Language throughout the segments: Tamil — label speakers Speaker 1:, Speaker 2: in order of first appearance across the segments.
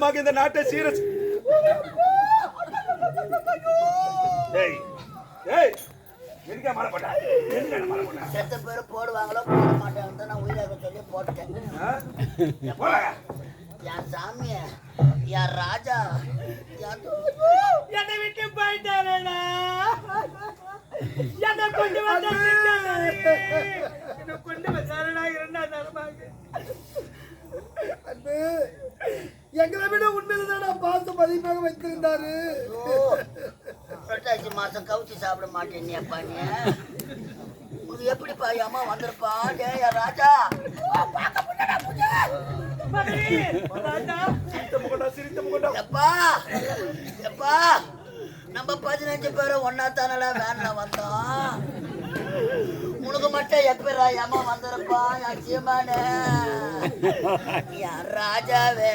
Speaker 1: காலமாக இந்த நாட்டை சீர ஏய் ஏய் எதுக்கா மாலை போட்ட? எதுக்கா மாலை போட்ட?
Speaker 2: செத்த பேர் போடுவாங்களோ போட மாட்டாங்க நான் உயிராக சொல்லி போட்டேன். என் சாமி என் ராஜா என்
Speaker 3: என்னை விட்டு போயிட்டாரேடா. என்னை கொண்டு வந்த என்னை கொண்டு வந்தாரடா இரண்டாம் தரமாக
Speaker 4: எங்களை விட உண்மையில்தானா பாச மதிப்பாக வைத்திருந்தாரு.
Speaker 2: புரட்டாசி மாசம் கவுச்சி சாப்பிட மாட்டேன் நீ அப்பா நீ. உனக்கு எப்படிப்பா அம்மா வந்திருப்பா? என் ராஜா? நம்ம பதினஞ்சு பேரும் ஒன்னா தானல வேன்ல வந்தோம். உனக்கு மட்டும் எப்பரா ஏமா வந்திருப்பா என் சீமானே ராஜாவே?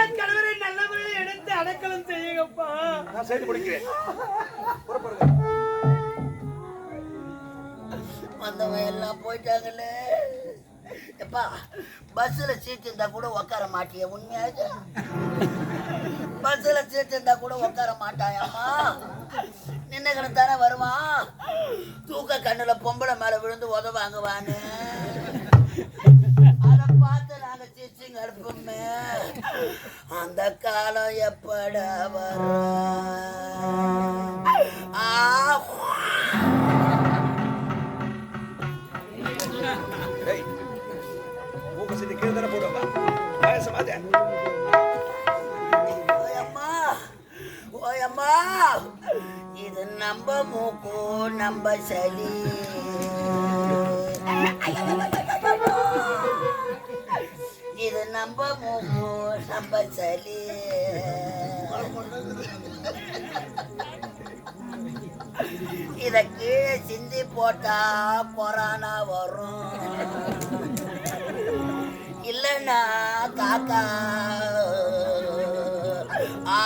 Speaker 3: என் கணவரை நல்ல முறையில் எடுத்து அடக்கலம் செய்யுங்கப்பா.
Speaker 1: நான் செய்து முடிக்கிறேன் புறப்படுங்க
Speaker 2: வந்தவன் எல்லாம் போயிட்டாங்களே. எப்பா பஸ்ஸில் சீட் இருந்தா கூட உட்கார மாட்டிய உண்மையாக பஸ்ஸில் சீட் இருந்தா கூட உட்கார மாட்டாயம்மா? நின்னுக்கிட்டு தானே கண்ணுல பொம்பளை மேல விழுந்து உதவாங்குவான்னு. அதை பார்த்து நாங்க சிரிச்சிங்க அடுப்போமே அந்த காலம் எப்படா வரும்? ஆ. இது நம்ம மூக்கு. நம்ம சளி இது நம்ம மூக்கு நம்ம சளி இத கீழே சிந்தி போட்டா கொரோனா வரும். இல்லைன்னா காக்கா ஆ.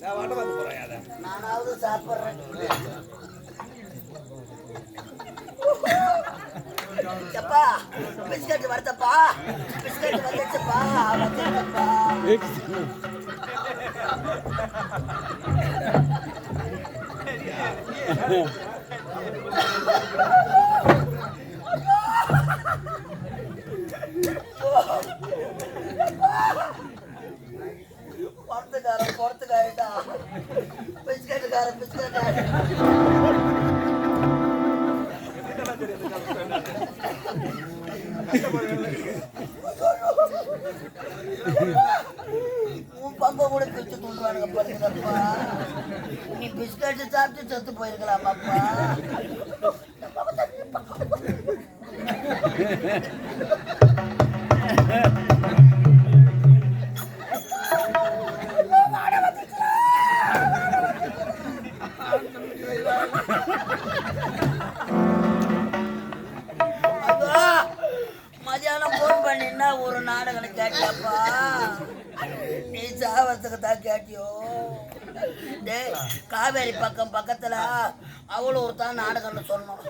Speaker 1: நான் வாட்ட வந்து போறேன் அதை
Speaker 2: நானாவது சாப்பிட்றேன். எப்பா பிஸ்கட் வருத்தப்பா பிஸ்கட் வந்துச்சுப்பா வந்துட்டப்பா பொறுத்துக்காரன் உன் பம்ப கூட பிரிச்சு தூண்டுவானுங்க பாருங்கப்பா நீ பிஸ்கட் சாப்பிட்டு செத்து போயிருக்கலாமாப்பா? அப்பா, காவேரி பக்கம் பக்கத்தில் அவ்வளோ தான் நாடகம்னு சொன்னோம்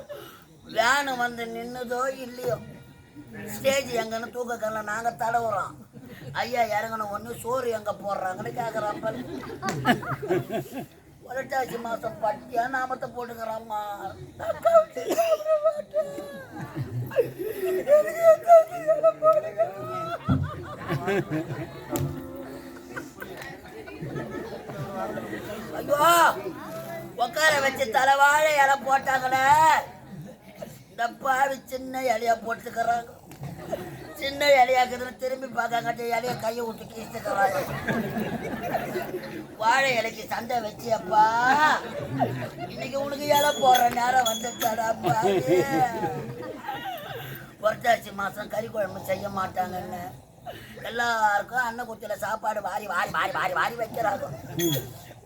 Speaker 2: வேனு வந்து நின்னுதோ இல்லையோ ஸ்டேஜ் எங்கன்னு தூக்க கல்ல நாங்கள் தடவுறோம். ஐயா இறங்கணும் ஒன்று சோறு எங்கே போடுறாங்கன்னு கேட்குறாப்ப புரட்டாசி மாதம் பட்டியா நாமத்தை போட்டுக்கிறாம்மா. ஐயோ வச்சு தலைவாழை இலை போட்டாங்களே. இந்த பாவி சின்ன இலையா போட்டுக்கிறாங்க. சின்ன இலையாக்குதுன்னு திரும்பி பார்க்காங்கட்டு இலைய கையை விட்டு கீழ்த்துக்கிறாங்க வாழை இலைக்கு சண்டை வச்சியப்பா. இன்னைக்கு உனக்கு இலை போடுற நேரம் வந்துட்டாடாப்பா புரட்டாசி மாசம் கறி குழம்பு செய்ய மாட்டாங்கன்னு. எல்லாருக்கும் அன்ன சாப்பாடு வாரி வாரி வாரி வாரி வாரி வைக்கிறாங்க.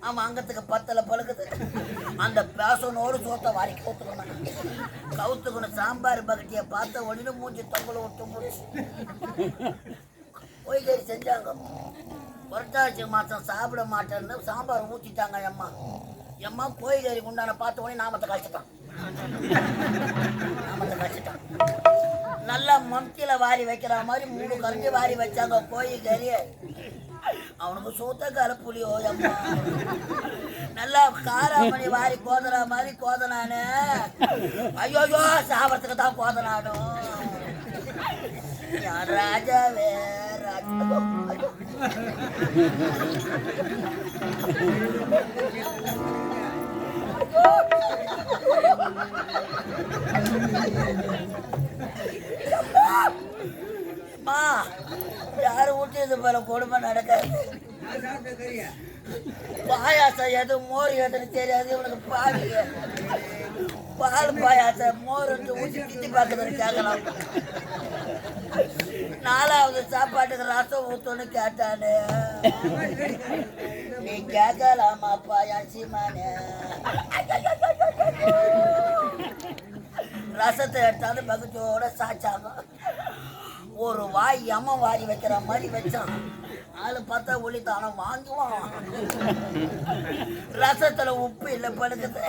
Speaker 2: அவன் அங்கத்துக்கு பத்தல பழுக்குது. அந்த பேசனோடு சோத்த வாரி கவுத்துக்கணும் கவுத்துக்கணும் சாம்பார் பக்கெட்டிய பார்த்த உடனே மூஞ்சி தொங்கல விட்டு போச்சு பொய்கறி செஞ்சாங்க. புரட்டாசி மாதம் சாப்பிட மாட்டேன்னு சாம்பார் ஊற்றிட்டாங்க எம்மா எம்மா கோயிலேறி உண்டான பார்த்த உடனே நாமத்தை கழிச்சிட்டான். நாமத்தை கழிச்சிட்டான். நல்லா மம்தியில வாரி வைக்கிற மாதிரி மூணு கரண்டி வாரி வச்சாங்க கோயிலேறி அவனுக்கு சூத்த கலப்புலியோ அம்மா? நல்லா காராமணி வாரி கோதனா மாதிரி கோதனானு ஐயோயோ சாபத்துக்கு தான் கோதனானும் ராஜாவே? ராஜா. அம்மா யாரு ஊட்டியது போல கொடுமை நடக்காது. பாயாசம் எது மோர் எதுன்னு தெரியாது இவனுக்கு பால் பால் பாயாசம் மோர் ஊற்றி திட்டி பார்க்கறது கேட்கலாம். நாலாவது சாப்பாட்டுக்கு ரசம் ஊத்தணும்னு கேட்டானு. நீ கேட்கலாமாப்பா என் ரசத்தை எடுத்தாலும் பகுதியோட சாச்சாங்க ஒரு வாய் எம வாரி வைக்கிற மாதிரி வச்சான். ஆளு பார்த்தா ஒளி தானே வாங்குவான். ரசத்துல உப்பு இல்லை படுக்குது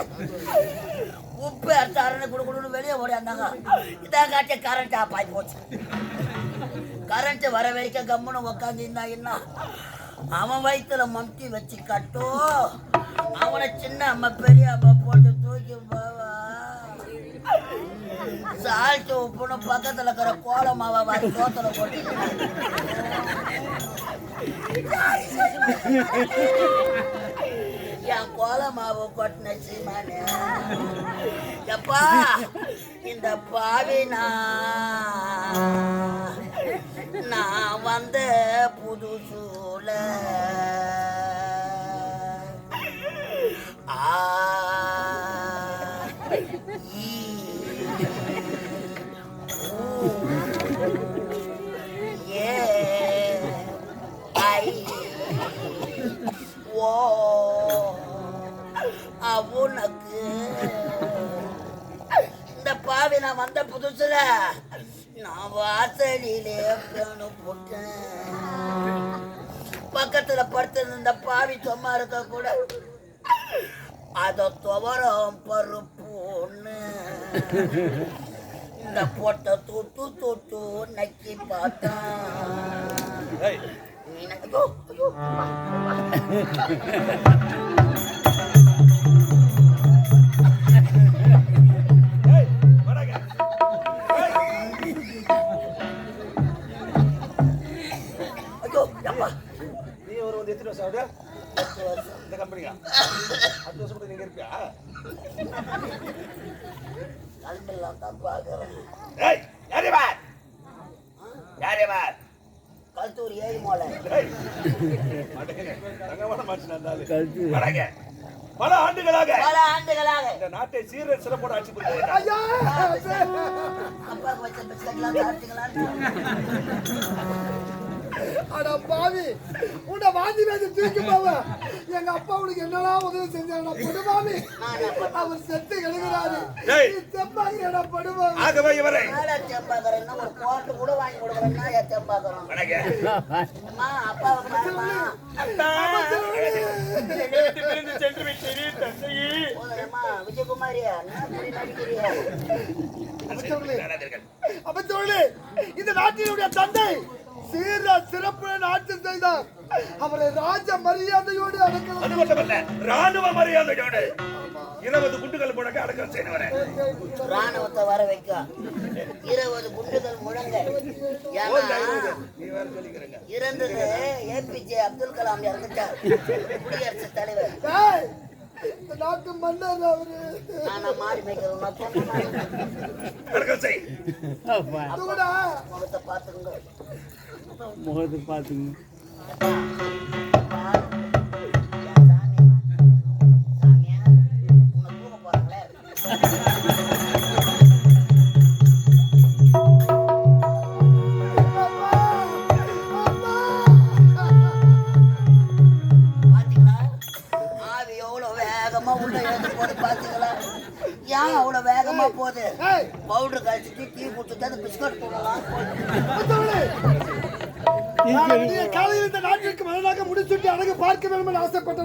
Speaker 2: உப்பு அரைச்சாருன்னு கொடு குடுன்னு வெளியே ஓடியாந்தாங்க இதான் காட்டிய கரண்ட் ஆஃப் ஆகி போச்சு. கரண்ட் வர வரைக்கும் கம்முன்னு உக்காந்து இருந்தா என்ன? அவன் வயிற்றுல மம்தி வச்சு கட்டோ. அவனை சின்ன அம்மா பெரிய அம்மா போட்டு தூக்கி போவா சால்ட்டு உப்புன்னு பக்கத்துல இருக்கிற கோல கோலமாவை வாங்கி தோத்துல போட்டு. என் கோல மாவு கொட்டின சீமானே. எப்பா இந்த பாவினா நான் வந்த புதுசூல ஆ ஈ, உனக்கு இந்த பாவி நான் வந்த புதுசுல நான் வாசலிலே பேணு போட்டேன் பக்கத்துல படுத்திருந்த இந்த பாவி சும்மா இருக்க கூட அதை துவரம் பருப்புன்னு இந்த பொட்டை தொட்டு தொட்டு நக்கி பார்த்தான்
Speaker 1: ஏய்,
Speaker 2: நீ
Speaker 1: ஒரு வந்து எத்தனை வருஷம். இந்த கம்பெனியா? அடுத்த வருஷம் கூட நீங்க இருப்பியா?
Speaker 2: கல்பெல்லாம் தான் பார்க்கறேன்.
Speaker 1: ஏய் யாரே பார் யாரே பார்
Speaker 2: கழுத்தூர் ஏழு
Speaker 1: வடங்க பல ஆண்டுகளாக
Speaker 2: பல ஆண்டுகளாக.
Speaker 1: இந்த நாட்டை சீர சிறப்போட ஆட்சி
Speaker 4: ஐயா!
Speaker 2: அப்பாவுக்கு வச்ச சாப்பிட்டீங்களான்னு
Speaker 4: அட பாவி உன்னை வாந்தி வேதி தூக்கி போவ எங்க அப்பா உனக்கு என்னடா உதவி செஞ்சாங்க படுபாவி? அவர் செத்து. நீ செம்பாங்க படுபாவி
Speaker 1: ஆகவே இவரை.
Speaker 2: நாடா செம்பாக்குறேன்னா ஒரு கோட்டு கூட வாங்கி கொடுக்குறேன்னா ஏன் செம்பாக்குறோம்
Speaker 1: வணங்க
Speaker 2: அம்மா
Speaker 3: பிரிந்து சென்று விட்டீரே தந்தையே
Speaker 2: விஜயகுமாரியா நடிக்கிறியா
Speaker 4: அமைச்சர்களே இந்த நாட்டினுடைய தந்தை. சீர சிறப்பு நாட்டு செய்தார். அவரை ராஜ மரியாதையோடு அடக்கலாம்
Speaker 1: அது மட்டுமல்ல ராணுவ மரியாதையோடு. இருபது குண்டுகள் முழங்க அடக்கம் செய்தவரே.
Speaker 2: ராணுவத்தை வர வைக்க. இருபது குண்டுகள் முழங்க. இறந்தது ஏபிஜே அப்துல் கலாம் இறந்துட்டார். குடியரசுத் தலைவர்.
Speaker 4: நாட்டு மன்னர் அவரு.
Speaker 2: நானா மாறி மேய்க்கிறோம் நான் சொன்ன மாதிரி
Speaker 1: அடக்கம் செய்
Speaker 4: அது கூட
Speaker 2: முகத்தை பார்த்துங்க ஏன் அவ்வளவு வேகமா போகுது? பவுடர் கழிச்சிட்டு டீ குடிச்சிட்டு அந்த பிஸ்கட் போடலாம்.
Speaker 4: காலையில் இந்த நாட்டிற்கு மன்னனாக முடிவு நாட்டிய அழகு பார்க்க வேண்டும் என்று ஆசைப்பட்ட